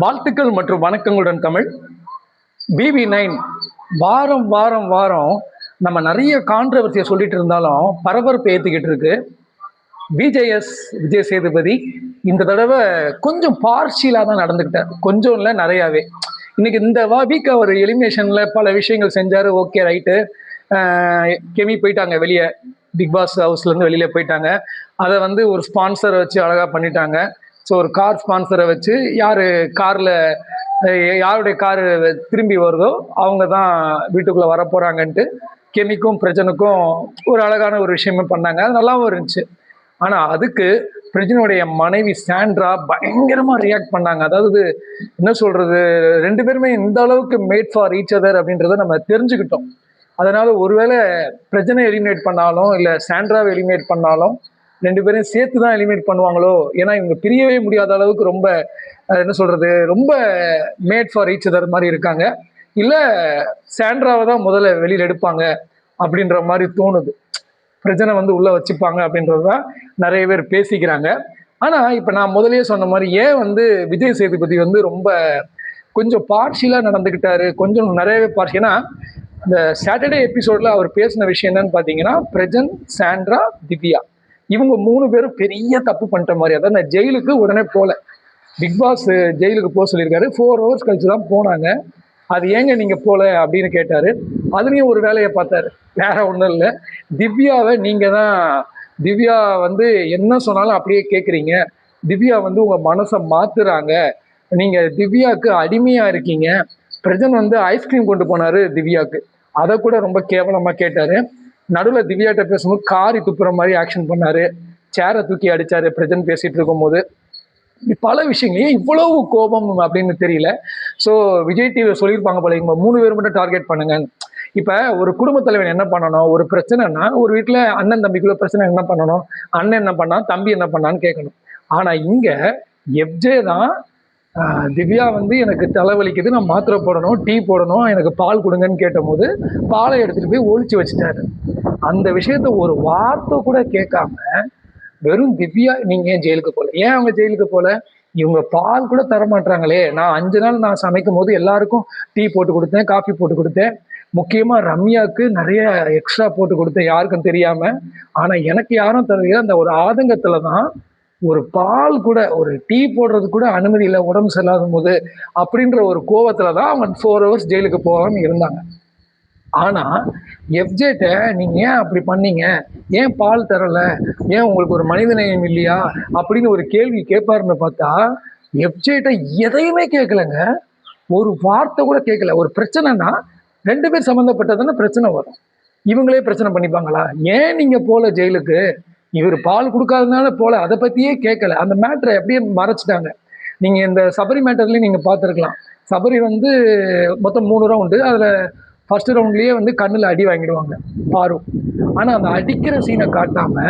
வாழ்த்துக்கள் மற்றும் வணக்கங்களுடன் Tamil. BP nine வாரம் வாரம் வாரம் நம்ம நிறைய கான்ட்ரவர்சியை சொல்லிட்டு இருந்தாலும் பரபரப்பு ஏற்றுக்கிட்டு இருக்கு. பிஜேஎஸ் விஜய் சேதுபதி இந்த தடவை கொஞ்சம் பார்ஷியலாக தான் நடந்துக்கிட்டார். கொஞ்சம் இல்லை நிறையாவே. இன்னைக்கு இந்த வா வீக் அவர் எலிமினேஷனில் பல விஷயங்கள் செஞ்சார். ஓகே ரைட்டு கெமி போயிட்டாங்க வெளியே. பிக் பாஸ் ஹவுஸ்லேருந்து வெளியில் போயிட்டாங்க. அதை வந்து ஒரு ஸ்பான்சரை வச்சு அழகாக பண்ணிட்டாங்க. ஸோ ஒரு கார் ஸ்பான்சரை வச்சு யார் காரில் யாருடைய காரு திரும்பி வருதோ அவங்க தான் வீட்டுக்குள்ளே வர போகிறாங்கன்ட்டு கெமிக்கும் பிரஜனுக்கும் ஒரு அழகான ஒரு விஷயமே பண்ணாங்க. அது நல்லாவும் இருந்துச்சு. ஆனால் அதுக்கு பிரஜனுடைய மனைவி சாண்ட்ரா பயங்கரமாக ரியாக்ட் பண்ணாங்க. அதாவது என்ன சொல்கிறது ரெண்டு பேருமே இந்த அளவுக்கு மேட் ஃபார் ஈச் அதர் அப்படின்றத நம்ம தெரிஞ்சுக்கிட்டோம். அதனால் ஒருவேளை பிரஜனை எலிமினேட் பண்ணாலும் இல்லை சாண்ட்ராவை எலிமினேட் பண்ணாலும் ரெண்டு பேரையும் சேர்த்து தான் எலிமினேட் பண்ணுவாங்களோ? ஏன்னா இவங்க பிரியவே முடியாத அளவுக்கு ரொம்ப என்ன சொல்றது ரொம்ப மேட் ஃபார் ஈச் அதர் மாதிரி இருக்காங்க. இல்லை சாண்ட்ராவை தான் முதல்ல வெளியில் எடுப்பாங்க அப்படின்ற மாதிரி தோணுது. பிரச்சனை வந்து உள்ளே வச்சுப்பாங்க அப்படின்றது தான் நிறைய பேர் பேசிக்கிறாங்க. ஆனால் இப்போ நான் முதலே சொன்ன மாதிரி ஏன் வந்து விஜய் சேதுபதி வந்து ரொம்ப கொஞ்சம் பார்ஷியலாக நடந்துக்கிட்டாரு கொஞ்சம் நிறையவே பார்ஷி ஏன்னா இந்த சாட்டர்டே எபிசோடில் அவர் பேசின விஷயம் என்னன்னு பார்த்தீங்கன்னா பிரஜன் சாண்ட்ரா திவ்யா. இவங்க மூணு பேரும் பெரிய தப்பு பண்ணிட்ட மாதிரி. அதான் நான் ஜெயிலுக்கு உடனே போகல பிக் பாஸ் ஜெயிலுக்கு போக சொல்லியிருக்காரு. ஃபோர் ஹவர்ஸ் கழிச்சு தான் போனாங்க. அது ஏங்க நீங்கள் போகல அப்படின்னு கேட்டார். அதுலேயும் ஒரு வேலையை பார்த்தாரு. வேற ஒன்றும் இல்லை. திவ்யாவை நீங்கள் தான் திவ்யா வந்து என்ன சொன்னாலும் அப்படியே கேட்குறீங்க திவ்யா வந்து உங்கள் மனசை மாற்றுறாங்க நீங்கள் திவ்யாவுக்கு அடிமையாக இருக்கீங்க. பிரஜன் வந்து ஐஸ்கிரீம் கொண்டு போனார் திவ்யாவுக்கு அதை கூட ரொம்ப கேவலமாக கேட்டார். நடுவில் திவ்யாட்ட பேசும்போது காரி துப்புற மாதிரி ஆக்ஷன் பண்ணாரு. சேரை தூக்கி அடிச்சாரு பிரஜன் பேசிட்டு இருக்கும்போது. பல விஷயங்கள் ஏன் இவ்வளவு கோபம் அப்படின்னு தெரியல. ஸோ விஜய் டிவியில் சொல்லியிருப்பாங்க போல இவங்க மூணு பேர் மட்டும் டார்கெட் பண்ணுங்க. இப்போ ஒரு குடும்பத் தலைவன் என்ன பண்ணணும்? ஒரு பிரச்சனைனா ஒரு வீட்டில் அண்ணன் தம்பிக்குள்ள பிரச்சனை என்ன பண்ணணும்? அண்ணன் என்ன பண்ணான்? தம்பி என்ன பண்ணான்னு கேட்கணும். ஆனால் இங்கே எஃப்ஜே தான் திவ்யா வந்து எனக்கு தலைவலிக்குது நான் மாத்திரை போடணும் டீ போடணும் எனக்கு பால் கொடுங்கன்னு கேட்டபோது பாலை எடுத்துகிட்டு போய் ஒழிச்சு வச்சுட்டாரு. அந்த விஷயத்த ஒரு வார்த்தை கூட கேட்காம வெறும் திவ்யா நீங்கள் ஏன் ஜெயிலுக்கு போகல ஏன் அவங்க ஜெயிலுக்கு போகல இவங்க பால் கூட தர மாட்டாங்களே நான் அஞ்சு நாள் நான் சமைக்கும் போது எல்லாருக்கும் டீ போட்டு கொடுத்தேன் காஃபி போட்டு கொடுத்தேன். முக்கியமாக ரம்யாவுக்கு நிறைய எக்ஸ்ட்ரா போட்டு கொடுத்தேன் யாருக்கும் தெரியாமல் ஆனால் எனக்கு யாரும் தெரியல அந்த ஒரு ஆதங்கத்தில் தான் ஒரு பால் கூட ஒரு டீ போடுறது கூட அனுமதி இல்லை உடம்பு சரியில்லாத போது அப்படின்ற ஒரு கோவத்தில் தான் அவங்க ஃபோர் ஹவர்ஸ் ஜெயிலுக்கு போகாமல் இருந்தாங்க. ஆனால் எஃப்ஜேட்ட நீங்கள் ஏன் அப்படி பண்ணீங்க? ஏன் பால் தரல? ஏன் உங்களுக்கு ஒரு மனிதநேயம் இல்லையா? அப்படின்னு ஒரு கேள்வி கேட்பாருன்னு பார்த்தா எஃப்ஜேட்ட எதையுமே கேட்கலங்க. ஒரு வார்த்தை கூட கேட்கல. ஒரு பிரச்சனைனா ரெண்டு பேர் சம்மந்தப்பட்டதுன்னா பிரச்சனை வரும். இவங்களே பிரச்சனை பண்ணிப்பாங்களா? ஏன் நீங்கள் போகல ஜெயிலுக்கு இவர் பால் கொடுக்காதனால போல அதை பத்தியே கேட்கல அந்த மேட்ரை அப்படியே மறைச்சிட்டாங்க. நீங்க இந்த சபரி மேட்டர்லயும் நீங்க பார்த்துருக்கலாம். சபரி வந்து மொத்தம் மூணு ரவுண்டு அதுல ஃபர்ஸ்ட் ரவுண்ட்லயே வந்து கண்ணுல அடி வாங்கிடுவாங்க பாரு. ஆனா அந்த அடிக்கிற சீனை காட்டாம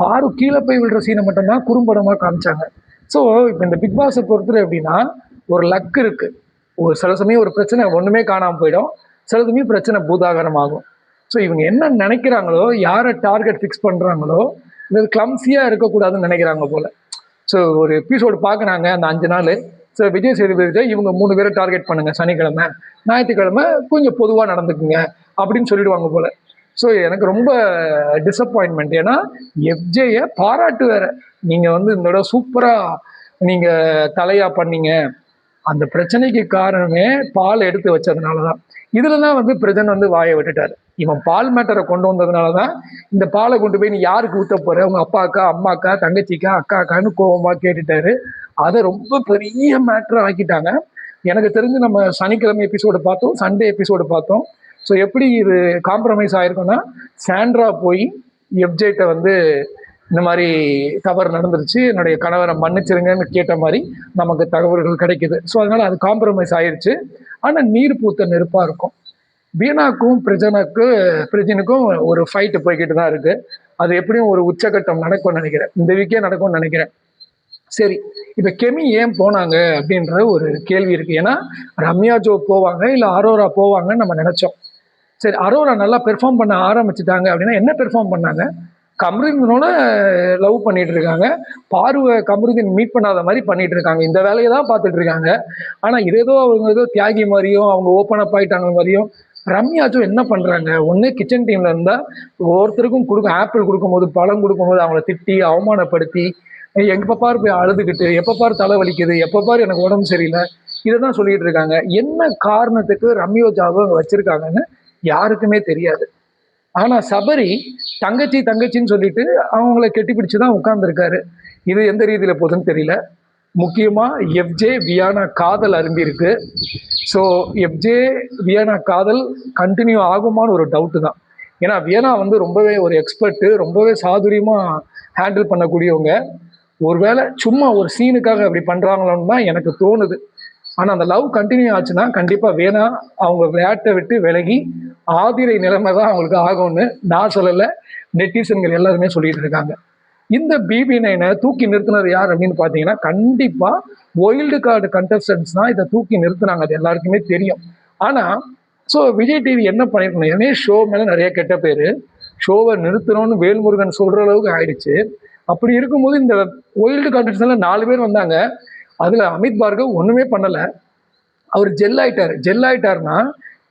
பாரு கீழே போய் விழுற சீனை மட்டும்தான் குறும்படமா காமிச்சாங்க. ஸோ இப்போ இந்த பிக் பாஸை பொறுத்தவரை எப்படின்னா ஒரு லக் இருக்கு. ஒரு சில சமயம் ஒரு பிரச்சனை ஒண்ணுமே காணாம போயிடும். சில சமயம் பிரச்சனை பூதாகரம் ஆகும் ஸோ இவங்க என்ன நினைக்கிறாங்களோ யாரை டார்கெட் ஃபிக்ஸ் பண்றாங்களோ இது கிளம்சியா இருக்கக்கூடாதுன்னு நினைக்கிறாங்க போல. ஸோ ஒரு எபிசோடு பார்க்குறாங்க அந்த அஞ்சு நாள். ஸோ விஜய் சேதுபதிட்ட இவங்க மூணு பேரை டார்கெட் பண்ணுங்க சனிக்கிழமை. ஞாயிற்றுக்கிழமை கொஞ்சம் பொதுவாக நடந்துக்குங்க அப்படின்னு சொல்லிடுவாங்க போல. ஸோ எனக்கு ரொம்ப டிசப்பாயின்மெண்ட் ஏன்னா எஃப்ஜேயை பாராட்டு வேற. நீங்கள் வந்து இந்த தடவை சூப்பராக நீங்கள் தலையாக பண்ணீங்க. அந்த பிரச்சனைக்கு காரணமே பால் எடுத்து வச்சதுனால தான் இதில் தான் வந்து பிரஜன் வந்து வாயை விட்டுட்டார். இவன் பால் மேட்டரை கொண்டு வந்ததுனால தான் இந்த பாலை கொண்டு போய் நீ யாருக்கு ஊத்த போற? உங்க அப்பாக்கா அம்மாக்கா தங்கச்சிக்கா அக்காக்கான்னு கோவமா கேட்டுட்டாரு. அதை ரொம்ப பெரிய மேட்டரை ஆக்கிட்டாங்க. எனக்கு தெரிஞ்சு நம்ம சனிக்கிழமை எபிசோடு பார்த்தோம் சண்டே எபிசோடு பார்த்தோம். ஸோ எப்படி இது காம்ப்ரமைஸ் ஆயிருக்கும்னா சாண்ட்ரா போய் எஃப்ஜேட்ட வந்து இந்த மாதிரி தவறு நடந்துருச்சு. என்னுடைய கணவரை மன்னிச்சிருங்கன்னு கேட்ட மாதிரி நமக்கு தகவல்கள் கிடைக்குது. ஸோ அதனால் அது காம்ப்ரமைஸ் ஆயிடுச்சு ஆனால் நீர் பூத்த நெருப்பாக இருக்கும். பீனாக்கும் பிரஜனுக்கு பிரஜனுக்கும் ஒரு ஃபைட்டு போய்கிட்டு தான் இருக்குது அது எப்படியும் ஒரு உச்சகட்டம் நடக்கும்னு நினைக்கிறேன். இந்த வீக்கே நடக்கும்னு நினைக்கிறேன். சரி இப்போ கெமி ஏன் போனாங்க அப்படின்ற ஒரு கேள்வி இருக்கு. ஏன்னா ரம்யா ஜோ போவாங்க இல்லை அரோரா போவாங்கன்னு நம்ம நினைச்சோம். சரி அரோரா நல்லா பெர்ஃபார்ம் பண்ண ஆரம்பிச்சிட்டாங்க அப்படின்னா என்ன பெர்ஃபார்ம் பண்ணாங்க? கமருதீனோட லவ் பண்ணிட்டு இருக்காங்க பார்வை கமருதீன் மீட் பண்ணாத மாதிரி பண்ணிட்டு இருக்காங்க இந்த வேலையை தான் பார்த்துட்டு இருக்காங்க ஆனா இது ஏதோ அவங்க ஏதோ தியாகி மாதிரியும் அவங்க ஓப்பன் அப் ஆயிட்டாங்க மாதிரியும் ரம்யாச்சும் என்ன பண்றாங்க? ஒன்று கிச்சன் டீம்ல இருந்தா ஒவ்வொருத்தருக்கும் கொடுக்கும் ஆப்பிள் கொடுக்கும்போது பழம் கொடுக்கும்போது அவங்கள திட்டி அவமானப்படுத்தி எங்க பாரு போய் அழுதுகிட்டு எப்ப பாரு தலை வலிக்குது எப்போ பாரு எனக்கு உடம்பு சரியில்லை இதை தான் சொல்லிட்டு இருக்காங்க என்ன காரணத்துக்கு ரம்யோஜாவை அங்க வச்சிருக்காங்கன்னு யாருக்குமே தெரியாது. ஆனா சபரி தங்கச்சி தங்கச்சின்னு சொல்லிட்டு அவங்கள கெட்டிப்பிடிச்சு தான் உட்கார்ந்துருக்காரு. இது எந்த ரீதியில போகுதுன்னு தெரியல. முக்கியமா எஃப்ஜே வியானா காதல் அரும்பி இருக்கு. ஸோ எஃப்ஜே வியானா காதல் கண்டினியூ ஆகுமான்னு ஒரு டவுட்டு தான். ஏன்னா வியனா வந்து ரொம்பவே ஒரு எக்ஸ்பர்ட்டு ரொம்பவே சாதுரியமா ஹேண்டில் பண்ணக்கூடியவங்க. ஒருவேளை சும்மா ஒரு சீனுக்காக அப்படி பண்றாங்களோன்னு தான் எனக்கு தோணுது. ஆனால் அந்த லவ் கண்டினியூ ஆச்சுன்னா கண்டிப்பாக வேணா அவங்க விளையாட்டை விட்டு விலகி ஆதிரை நிலைமை தான் அவங்களுக்கு ஆகும்னு நான் சொல்லலை. நெட்டிசன்கள் எல்லாருமே சொல்லிட்டு இருக்காங்க. இந்த பிபி நைனை தூக்கி நிறுத்தினது யார் அப்படின்னு பார்த்தீங்கன்னா கண்டிப்பாக ஒயில்டு கார்டு கண்டஸ்டன்ஸ் தான் இதை தூக்கி நிறுத்தினாங்க. அது எல்லாருக்குமே தெரியும். ஆனால் ஸோ விஜய் டிவி என்ன பண்ணிருக்கணும் ஏன்னா ஷோ மேலே நிறைய கெட்ட பேர். ஷோவை நிறுத்தணும்னு வேல்முருகன் சொல்கிற அளவுக்கு ஆயிடுச்சு. அப்படி இருக்கும்போது இந்த ஒயில்டு கான்டெஸ்ட்ல நாலு பேர் வந்தாங்க. அதில் அமித் பார்கவ் ஒன்றுமே பண்ணலை. அவர் ஜெல் ஆயிட்டார். ஜெல் ஆயிட்டார்னா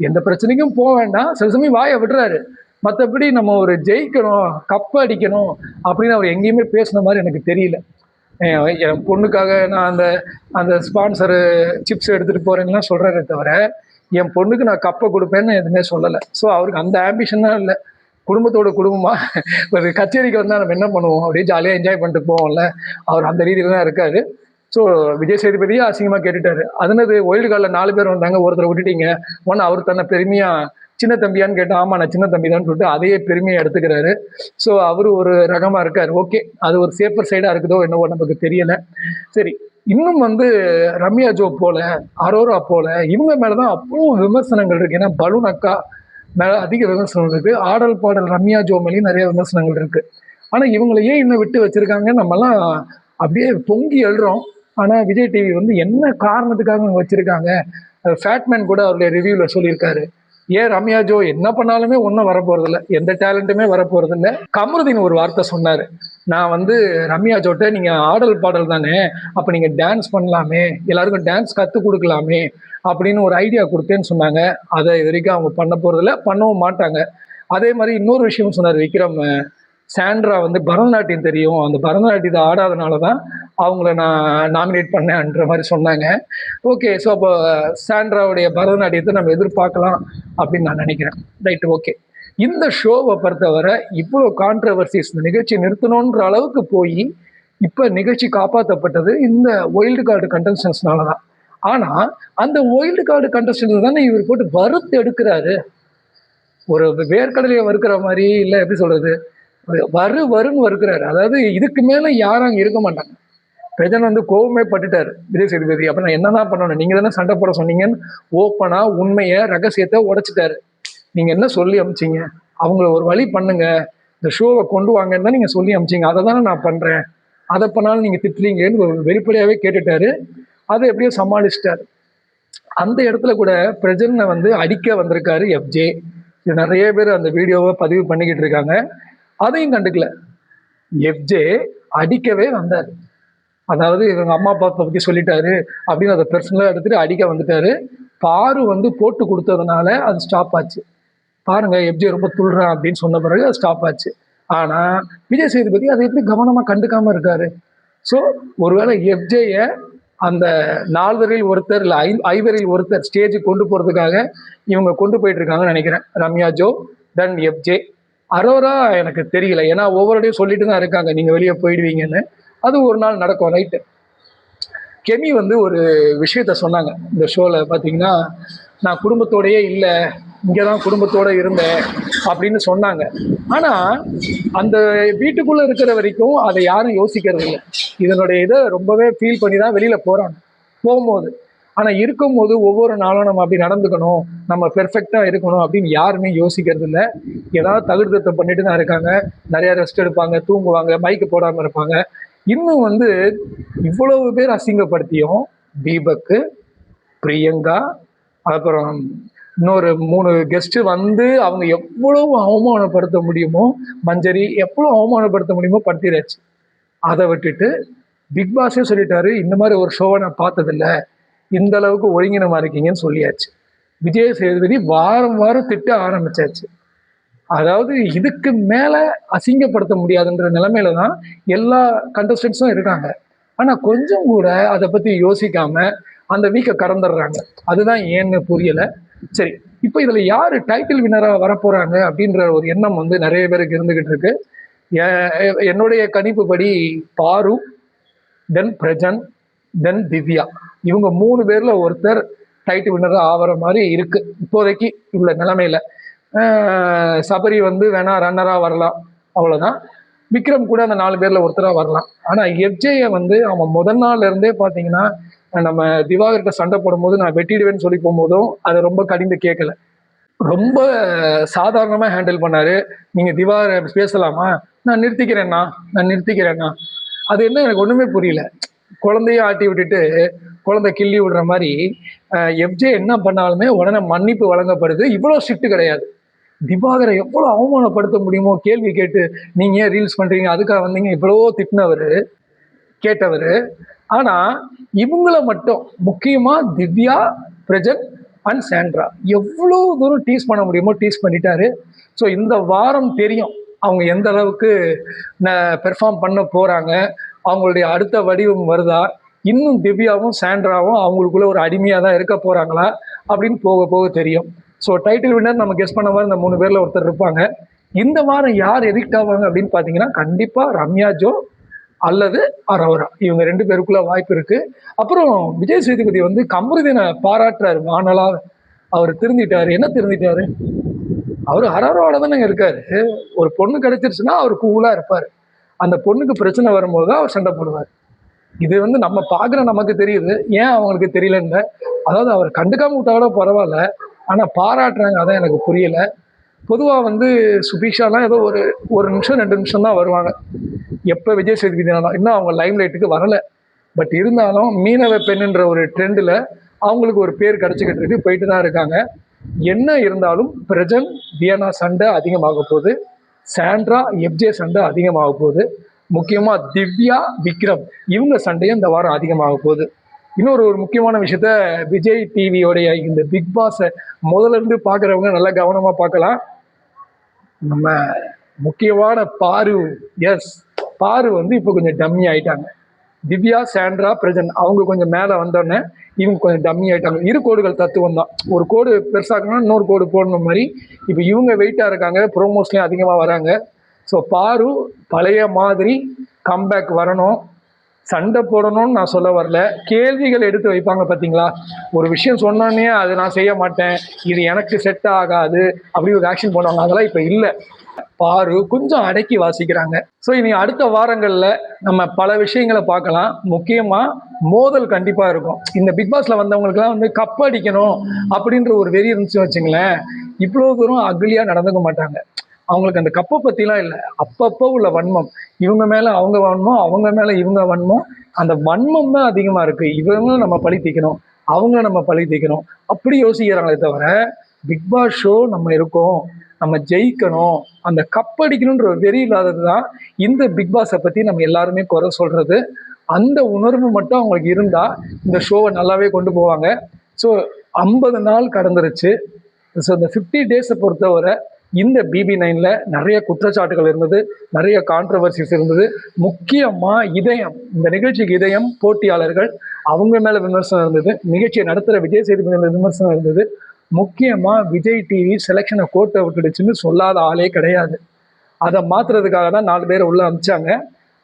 எந்த பிரச்சனைக்கும் போக வேண்டாம். சில சமயம் வாயை விடுறாரு. மற்றபடி நம்ம ஒரு ஜெயிக்கணும் கப் அடிக்கணும் அப்படின்னு அவர் எங்கேயுமே பேசின மாதிரி எனக்கு தெரியல. என் என் பொண்ணுக்காக நான் அந்த அந்த ஸ்பான்சரு சிப்ஸ் எடுத்துகிட்டு போறேன்லாம் சொல்றாரே தவிர என் பொண்ணுக்கு நான் கப்பை கொடுப்பேன்னு எதுவுமே சொல்லலை. ஸோ அவருக்கு அந்த ஆம்பிஷன் இல்லை. குடும்பத்தோட குடும்பமாக ஒரு கச்சேரிக்கு வந்தால் நம்ம என்ன பண்ணுவோம்? அப்படியே ஜாலியாக என்ஜாய் பண்ணிட்டு போவோம்ல. அவர் அந்த ரீதியில் தான் இருக்காரு. ஸோ விஜய் சேதுபதியே அசிங்கமாக கேட்டுட்டாரு. அதனது ஒயில்டு கார்டில் நாலு பேர் வந்தாங்க ஒருத்தரை விட்டுட்டீங்க. ஒன்று அவர் தன்னை பெருமையாக சின்ன தம்பியான்னு கேட்டால் ஆமாம் நான் சின்ன தம்பி தான் சொல்லிட்டு அதையே பெருமையாக எடுத்துக்கிறாரு. ஸோ அவர் ஒரு ரகமாக இருக்கார். ஓகே அது ஒரு சேஃபர் சைடாக இருக்குதோ என்னவோ நமக்கு தெரியலை. சரி இன்னும் வந்து ரம்யா ஜோ போல அரோரா போல இவங்க மேலே தான் அவ்வளோ விமர்சனங்கள் இருக்குது ஏன்னா பலூன் அக்கா மேலே அதிக விமர்சனம் இருக்குது ஆடல் பாடல் ரம்யா ஜோ மேலேயும் நிறைய விமர்சனங்கள் இருக்குது ஆனால் இவங்களை ஏன் இன்னும் விட்டு வச்சிருக்காங்க? நம்மலாம் அப்படியே பொங்கி எழுறோம். ஆனா விஜய் டிவி வந்து என்ன காரணத்துக்காக அவங்க வச்சிருக்காங்க? ஃபேட்மேன் கூட அவருடைய ரிவ்யூல சொல்லியிருக்காரு. ஏன் ரம்யா ஜோ என்ன பண்ணாலுமே ஒன்றும் வரப்போறது எந்த டேலண்ட்டுமே வரப்போறது இல்லை கமருதீன் ஒரு வார்த்தை சொன்னாரு. நான் வந்து ரம்யா ஜோட்ட நீங்க ஆடல் பாடல் தானே அப்ப நீங்க டான்ஸ் பண்ணலாமே எல்லாருக்கும் டான்ஸ் கத்து கொடுக்கலாமே அப்படின்னு ஒரு ஐடியா கொடுத்தேன்னு சொன்னாங்க. அதை இது வரைக்கும் அவங்க பண்ண போறது பண்ணவும் மாட்டாங்க. அதே மாதிரி இன்னொரு விஷயம் சொன்னார் விக்ரம் சாண்ட்ரா வந்து பரதநாட்டியம் தெரியும். அந்த பரதநாட்டியத்தை ஆடாதனால தான் அவங்கள நான் நாமினேட் பண்ணேன்ற மாதிரி சொன்னாங்க. ஓகே ஸோ அப்போ சாண்ட்ராவுடைய பரதநாட்டியத்தை நம்ம எதிர்பார்க்கலாம் அப்படின்னு நான் நினைக்கிறேன். ரைட் ஓகே இந்த ஷோவை பொறுத்தவரை இவ்வளோ கான்ட்ரவர்சிஸ் இந்த நிகழ்ச்சி நிறுத்தணுன்ற அளவுக்கு போய் இப்போ நிகழ்ச்சி காப்பாற்றப்பட்டது இந்த ஒயில்டு கார்டு கண்டஸ்டன்ஸ்னால தான் ஆனால் அந்த ஒயில்டு கார்டு கண்டஸ்டன்ஸ் தானே இவர் போட்டு வறுத்து எடுக்கிறாரு. ஒரு வேர்க்கடலையை வறுக்கிற மாதிரி இல்லை எப்படி சொல்கிறது வரு வருன்னு வறுக்கிறாரு அதாவது இதுக்கு மேல யாரும் அங்கே இருக்க மாட்டாங்க. பிரஜன் வந்து கோவமே பட்டுட்டார். விஜய் சேதுபதி அப்ப நான் என்னதான் பண்ணணும்? நீங்க தானே சண்டை போட சொன்னீங்கன்னு ஓப்பனா உண்மையை ரகசியத்தை உடைச்சிட்டாரு. நீங்க என்ன சொல்லி அமிச்சிங்க? அவங்கள ஒரு வழி பண்ணுங்க. இந்த ஷோவை கொண்டு வாங்கன்னு தான் நீங்க சொல்லி அமிச்சிங்க. அதை தானே நான் பண்றேன். அதை பண்ணாலும் நீங்க திட்டுறீங்கன்னு ஒரு வெளிப்படையாவே கேட்டுட்டாரு. அதை எப்படியோ சமாளிச்சிட்டாரு. அந்த இடத்துல கூட பிரஜனை வந்து அடிக்க வந்திருக்காரு எஃப்ஜே இது நிறைய பேர் அந்த வீடியோவை பதிவு பண்ணிக்கிட்டு இருக்காங்க. அதையும் கண்டுக்கல. எஃப்ஜே அடிக்கவே வந்தார். அதாவது இவங்க அம்மா அப்பா பற்றி சொல்லிட்டாரு அப்படின்னு அதை பர்சனலாக எடுத்துட்டு அடிக்க வந்துட்டாரு. பாரு வந்து போட்டு கொடுத்ததுனால அது ஸ்டாப் ஆச்சு. பாருங்க எஃப்ஜே ரொம்ப துள்றான் அப்படின்னு சொன்ன பிறகு அது ஸ்டாப் ஆச்சு. ஆனா விஜய் சேதுபதி அதை எப்படி கவனமா கண்டுக்காம இருக்காரு? ஸோ ஒருவேளை எஃப்ஜேய அந்த நால்வரில் ஒருத்தர் இல்லை ஐ ஐவரில் ஒருத்தர் ஸ்டேஜுக்கு கொண்டு போறதுக்காக இவங்க கொண்டு போயிட்டு இருக்காங்கன்னு நினைக்கிறேன். Ramya Joo then FJ Aurora எனக்கு தெரியல. ஏன்னா ஒவ்வொருடையும் சொல்லிட்டு தான் இருக்காங்க. நீங்க வெளியே போயிடுவீங்கன்னு. அது ஒரு நாள் நடக்கும் நைட்டு கெமி வந்து ஒரு விஷயத்த சொன்னாங்க. இந்த ஷோவில் பார்த்தீங்கன்னா நான் குடும்பத்தோடயே இல்லை. இங்கே தான் குடும்பத்தோட இருந்தேன். அப்படின்னு சொன்னாங்க. ஆனால் அந்த வீட்டுக்குள்ளே இருக்கிற வரைக்கும் அதை யாரும் யோசிக்கிறது இல்லை. இதனுடைய இதை ரொம்பவே ஃபீல் பண்ணி தான் வெளியில் போகிறாங்க போகும்போது ஆனா இருக்கும்போது ஒவ்வொரு நாளும் நம்ம அப்படி நடந்துக்கணும் நம்ம பெர்ஃபெக்டா இருக்கணும் அப்படின்னு யாருமே யோசிக்கிறது இல்லை. ஏதாவது தகுதித்தம் பண்ணிட்டு தான் இருக்காங்க. நிறைய ரெஸ்ட் எடுப்பாங்க தூங்குவாங்க மைக்கு போடாம இருப்பாங்க. இன்னும் வந்து இவ்வளவு பேர் அசிங்கப்படுத்தியும் தீபக்கு பிரியங்கா அப்புறம் இன்னொரு மூணு கெஸ்ட் வந்து அவங்க எவ்வளவு அவமானப்படுத்த முடியுமோ மஞ்சரி எவ்வளவு அவமானப்படுத்த முடியுமோ படுத்திடாச்சு அதை விட்டுட்டு பிக் பாஸே சொல்லிட்டாரு இந்த மாதிரி ஒரு ஷோவை நான் பார்த்ததில்ல. இந்த அளவுக்கு ஒருங்கினமா இருக்கீங்கன்னு சொல்லியாச்சு. விஜய சேதுபதி வாரம் வாரம் திட்ட ஆரம்பிச்சாச்சு. அதாவது இதுக்கு மேல அசிங்கப்படுத்த முடியாதுன்ற நிலைமையில தான் எல்லா கண்டஸ்டன்ஸும் இருக்காங்க. ஆனா கொஞ்சம் கூட அதை பத்தி யோசிக்காம அந்த வீக்கை கடந்துடுறாங்க. அதுதான் ஏன்னு புரியல. சரி இப்போ இதுல யாரு டைட்டில் வினராக வரப்போறாங்க அப்படின்ற ஒரு எண்ணம் வந்து நிறைய பேருக்கு இருந்துகிட்டு இருக்கு. எ- என்னுடைய கணிப்புப்படி பாரு தென் பிரஜன் தென் திவ்யா. இவங்க மூணு பேர்ல ஒருத்தர் டைட்டில் வின்னராக ஆகிற மாதிரி இருக்கு. இப்போதைக்கு உள்ள நிலைமையில. சபரி வந்து வேணா ரன்னராக வரலாம். அவ்வளோதான் விக்ரம் கூட அந்த நாலு பேர்ல ஒருத்தராக வரலாம். ஆனா எஃப்ஜேயை வந்து அவன் முதல் நாள்ல இருந்தே பாத்தீங்கன்னா நம்ம திவாகர்கிட்ட சண்டை போடும்போது நான் வெட்டிடுவேன்னு சொல்லி போகும்போதும் அதை ரொம்ப கடிந்து கேட்கல. ரொம்ப சாதாரணமா ஹேண்டில் பண்ணாரு. நீங்க திவாகர் பேசலாமா? நான் நிறுத்திக்கிறேன்னா நான் நிறுத்திக்கிறேன்னா அது என்ன எனக்கு ஒண்ணுமே புரியல. குழந்தைய ஆட்டி விட்டுட்டு குழந்தை கிள்ளி விடுற மாதிரி எஃப்ஜே என்ன பண்ணாலுமே உடனே மன்னிப்பு வழங்கப்படுது. இவ்வளோ ஸ்ட்ரிக்ட் கிடையாது. திவாகரை எவ்வளோ அவமானப்படுத்த முடியுமோ? கேள்வி கேட்டு நீங்கள் ஏன் ரீல்ஸ் பண்ணுறீங்க அதுக்காக வந்தீங்க. இவ்வளோ திட்டினவர் கேட்டவர். ஆனால் இவங்கள மட்டும் முக்கியமாக திவ்யா பிரஜன் அண்ட் சாண்ட்ரா எவ்வளோ தூரம் டீஸ் பண்ண முடியுமோ டீஸ் பண்ணிட்டாரு. ஸோ இந்த வாரம் தெரியும் அவங்க எந்த அளவுக்கு பெர்ஃபார்ம் பண்ண போறாங்க. அவங்களுடைய அடுத்த வடிவம் வருதா? இன்னும் திவ்யாவும் சாண்ட்ராவும் அவங்களுக்குள்ள ஒரு அடிமையாக தான் இருக்க போகிறாங்களா அப்படின்னு போக போக தெரியும். ஸோ டைட்டில் வின்னர் நம்ம கெஸ் பண்ண மாதிரி இந்த மூணு பேரில் ஒருத்தர் இருப்பாங்க. இந்த வாரம் யார் எதிக்ட் ஆவாங்க அப்படின்னு பார்த்தீங்கன்னா கண்டிப்பாக ரம்யா ஜோ அல்லது அரவரா இவங்க ரெண்டு பேருக்குள்ள வாய்ப்பு இருக்கு. அப்புறம் விஜய் சேதுபதி வந்து கமருதினை பாராட்டுறாரு. வானலா அவர் திருந்திட்டாரு. என்ன திருந்திட்டாரு? அவர் அரோராவோட தானே இருக்காரு. ஒரு பொண்ணு கிடைச்சிருச்சுன்னா அவர் கூலா இருப்பார். அந்த பொண்ணுக்கு பிரச்சனை வரும்போது தான் அவர் சண்டை போடுவார். இது வந்து நம்ம பார்க்குற நமக்கு தெரியுது. ஏன் அவங்களுக்கு தெரியலன்னு? அதாவது அவர் கண்டுக்காம விட்டா கூட பரவாயில்ல. ஆனால் பாராட்டுறாங்க. அதான் எனக்கு புரியல. பொதுவாக வந்து சுபிஷாலாம் ஏதோ ஒரு ஒரு நிமிஷம் ரெண்டு நிமிஷம் தான் வருவாங்க. எப்போ விஜய் சேதுபதி இன்னும் அவங்க லைம் லைட்டுக்கு வரல. பட் இருந்தாலும் மீனவ பெண்ணுன்ற ஒரு ட்ரெண்டில் அவங்களுக்கு ஒரு பேர் கிடச்சிக்கிட்டு இருக்கு. போயிட்டு தான் இருக்காங்க. என்ன இருந்தாலும் பிரஜன் வியனா சண்டை அதிகமாக போகுது. சாண்ட்ரா எஃப்ஜே சண்டை அதிகமாக போகுது. முக்கியமாக திவ்யா விக்ரம் இவங்க சண்டையும் இந்த வாரம் அதிகமாக போகுது. இன்னொரு ஒரு முக்கியமான விஷயத்த விஜய் டிவியோடைய இந்த பிக் பாஸை முதல்ல இருந்து பார்க்குறவங்க நல்லா கவனமாக பார்க்கலாம். நம்ம முக்கியமான பாரு எஸ் பாரு வந்து இப்போ கொஞ்சம் டம்மி ஆயிட்டாங்க. திவ்யா சாண்ட்ரா பிரஜன் அவங்க கொஞ்சம் மேலே வந்தோடனே இவங்க கொஞ்சம் டம்மி ஆயிட்டாங்க. இரு கோடுகள் தத்துவம் தான். ஒரு கோடு பெருசாக்கணும்னா இன்னொரு கோடு போடணும் மாதிரி. இப்போ இவங்க வெயிட்டாக இருக்காங்க ப்ரோமோஸ்லேயும் அதிகமாக வராங்க. ஸோ பாரு பழைய மாதிரி கம்பேக் வரணும். சண்டை போடணும்னு நான் சொல்ல வரல. கேள்விகள் எடுத்து வைப்பாங்க பார்த்தீங்களா ஒரு விஷயம் சொன்னோன்னே அது நான் செய்ய மாட்டேன். இது எனக்கு செட் ஆகாது. அப்படி ஒரு ஆக்ஷன் பண்ணுவாங்க அதெல்லாம் இப்போ இல்லை. பாரு கொஞ்சம் அடக்கி வாசிக்கிறாங்க. ஸோ இனி அடுத்த வாரங்களில் நம்ம பல விஷயங்களை பார்க்கலாம். முக்கியமாக மோதல் கண்டிப்பாக இருக்கும். இந்த பிக் பாஸில் வந்தவங்களுக்குலாம் வந்து கப் அடிக்கணும் அப்படின்ற ஒரு வெறி இருந்துச்சு வச்சுங்களேன். இவ்வளோ தூரம் அக்லியாக நடந்துக்க மாட்டாங்க. அவங்களுக்கு அந்த கப்பை பற்றிலாம் இல்லை. அப்பப்போ உள்ள வன்மம். இவங்க மேலே அவங்க வன்மம் அவங்க மேலே இவங்க வன்மம். அந்த வன்மம் தான் அதிகமாக இருக்குது இவங்களும் நம்ம பழி தீக்கணும். அவங்க நம்ம பழி தீக்கணும். அப்படி யோசிக்கிறாங்களே தவிர பிக் பாஸ் ஷோ நம்ம இருக்கோம். நம்ம ஜெயிக்கணும். அந்த கப் அடிக்கணுன்ற வெறி இல்லாதது தான் இந்த பிக் பாஸை பற்றி நம்ம எல்லாருமே குறை சொல்கிறது அந்த உணர்வு மட்டும் அவங்களுக்கு இருந்தால் இந்த ஷோவை நல்லாவே கொண்டு போவாங்க. ஸோ ஐம்பது நாள் கடந்துருச்சு. ஸோ இந்த ஃபிஃப்டி டேஸை பொறுத்தவரை இந்த பிபி நைனில் நிறைய குற்றச்சாட்டுகள் இருந்தது நிறைய கான்ட்ரவர்சிஸ் இருந்தது. முக்கியமாக இதயம் இந்த நிகழ்ச்சிக்கு இதயம் போட்டியாளர்கள் அவங்க மேலே விமர்சனம் இருந்தது நிகழ்ச்சியை நடத்துகிற விஜய் சேதுபதி விமர்சனம் இருந்தது. முக்கியமாக விஜய் டிவி செலெக்ஷனை கோட்டை விட்டுடுச்சுன்னு சொல்லாத ஆளே கிடையாது. அதை மாத்துறதுக்காக தான் நாலு பேரை உள்ள அமிச்சாங்க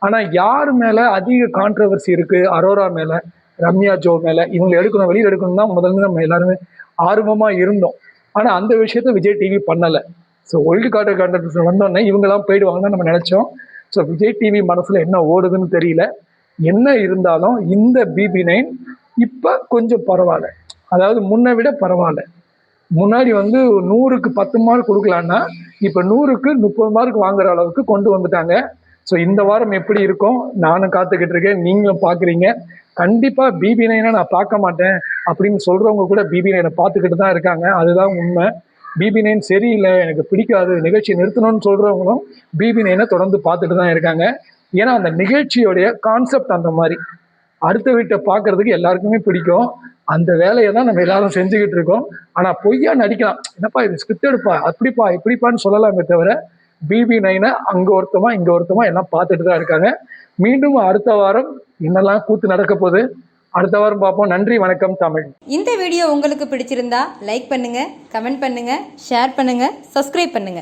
ஆனால் யார் மேலே அதிக கான்ட்ரவர்சி இருக்குது அரோரா மேலே ரம்யா ஜோ மேலே இவங்களை எடுக்கணும் வெளியில் எடுக்கணும் தான் முதல்ல நம்ம எல்லாருமே ஆர்வமாக இருந்தோம். ஆனால் அந்த விஷயத்த விஜய் டிவி பண்ணலை. ஸோ ஒல்டு கார்டர் கான்ட்ரவர்சி வந்தோடனே இவங்கெல்லாம் போயிடுவாங்கன்னு நம்ம நினச்சோம். ஸோ விஜய் டிவி மனசில் என்ன ஓடுதுன்னு தெரியல. என்ன இருந்தாலும் இந்த பிபி நைன் இப்போ கொஞ்சம் பரவாயில்ல. அதாவது முன்னை விட பரவாயில்ல. முன்னாடி வந்து நூறுக்கு பத்து மார்க் கொடுக்கலான்னா இப்போ நூறுக்கு முப்பது மார்க் வாங்குற அளவுக்கு கொண்டு வந்துட்டாங்க. ஸோ இந்த வாரம் எப்படி இருக்கும்? நானும் காத்துக்கிட்டு இருக்கேன். நீங்களும் பார்க்குறீங்க கண்டிப்பாக பிபி நைனை நான் பார்க்க மாட்டேன். அப்படின்னு சொல்கிறவங்க கூட பிபி நைனை பார்த்துக்கிட்டு தான் இருக்காங்க. அதுதான் உண்மை. பிபி நைன் சரியில்லை எனக்கு பிடிக்காது நிகழ்ச்சி நிறுத்தணும்னு சொல்கிறவங்களும் பிபி நைனை தொடர்ந்து பார்த்துட்டு தான் இருக்காங்க. ஏன்னா அந்த நிகழ்ச்சியோடைய கான்செப்ட் அந்த மாதிரி. அடுத்த வீட்டை பார்க்கறதுக்கு எல்லாருக்குமே பிடிக்கும். அந்த வேலையை தான் நம்ம எல்லாரும் செஞ்சுக்கிட்டு இருக்கோம். ஆனால் பொய்யா நடிக்கலாம். என்னப்பா இது ஸ்கிரிப்ட் எடுப்பா? அப்படிப்பா இப்படிப்பான்னு சொல்லலாமே தவிர பிபி நைனை அங்கே ஒருத்தமா இங்கே ஒருத்தமா எல்லாம் பார்த்துட்டு தான் இருக்காங்க. மீண்டும் அடுத்த வாரம் என்னெல்லாம் கூத்து நடக்க போகுது அடுத்த வாரம் பார்ப்போம். நன்றி வணக்கம் தமிழ். இந்த வீடியோ உங்களுக்கு பிடிச்சிருந்தா லைக் பண்ணுங்க கமெண்ட் பண்ணுங்க ஷேர் பண்ணுங்க சப்ஸ்கிரைப் பண்ணுங்க.